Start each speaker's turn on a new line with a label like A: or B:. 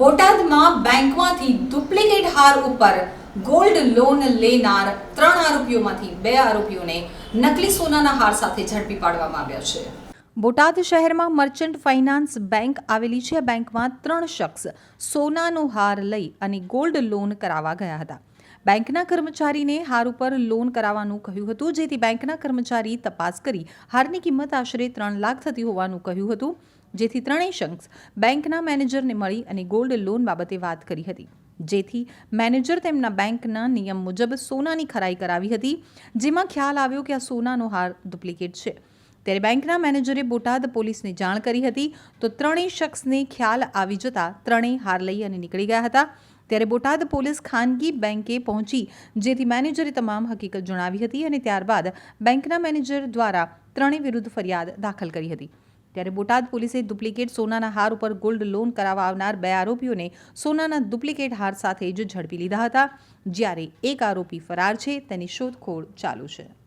A: બેંકમાંથી ડુપ્લિકેટ હાર ઉપર ગોલ્ડ લોન લેનાર ત્રણ આરોપીઓમાંથી બે આરોપીઓને નકલી સોનાના હાર સાથે ઝડપી પાડવામાં આવ્યા છે. બોટાદ શહેરમાં મર્ચન્ટ ફાઇનાન્સ બેંક આવેલી છે. બેંકમાં ત્રણ શખ્સ સોનાનો હાર લઈ અને ગોલ્ડ લોન કરાવવા ગયા હતા. બેંકના કર્મચારીને હાર ઉપર લોન કરાવવાનું કહ્યું હતું, જેથી બેંકના કર્મચારી તપાસ કરી હારની કિંમત આશરે ત્રણ લાખ થતી હોવાનું કહ્યું હતું. જેથી ત્રણેય શખ્સ બેંકના મેનેજરને મળી અને ગોલ્ડ લોન બાબતે વાત કરી હતી. જેથી મેનેજર તેમના બેંકના નિયમ મુજબ સોનાની ખરાઈ કરાવી હતી, જેમાં ખ્યાલ આવ્યો કે આ સોનાનો હાર ડુપ્લિકેટ છે. ત્યારે બેંકના મેનેજરે બોટાદ પોલીસને જાણ કરી હતી, તો ત્રણેય શખ્સને ખ્યાલ આવી જતા ત્રણેય હાર લઈ અને નીકળી ગયા હતા. ત્યારે બોટાદ પોલીસ ખાનગી બેંકે પહોંચી, જેથી મેનેજરે તમામ હકીકત જણાવી હતી અને ત્યારબાદ બેંકના મેનેજર દ્વારા ત્રણેય વિરુદ્ધ ફરિયાદ દાખલ કરી હતી. ત્યારે બોટાદ પોલીસે ડુપ્લિકેટ સોનાના હાર ઉપર ગોલ્ડ લોન કરાવવા આવનાર બે આરોપીઓને સોનાના ડુપ્લિકેટ હાર સાથે જ ઝડપી લીધા હતા. જ્યારે એક આરોપી ફરાર છે, તેની શોધખોળ ચાલુ છે.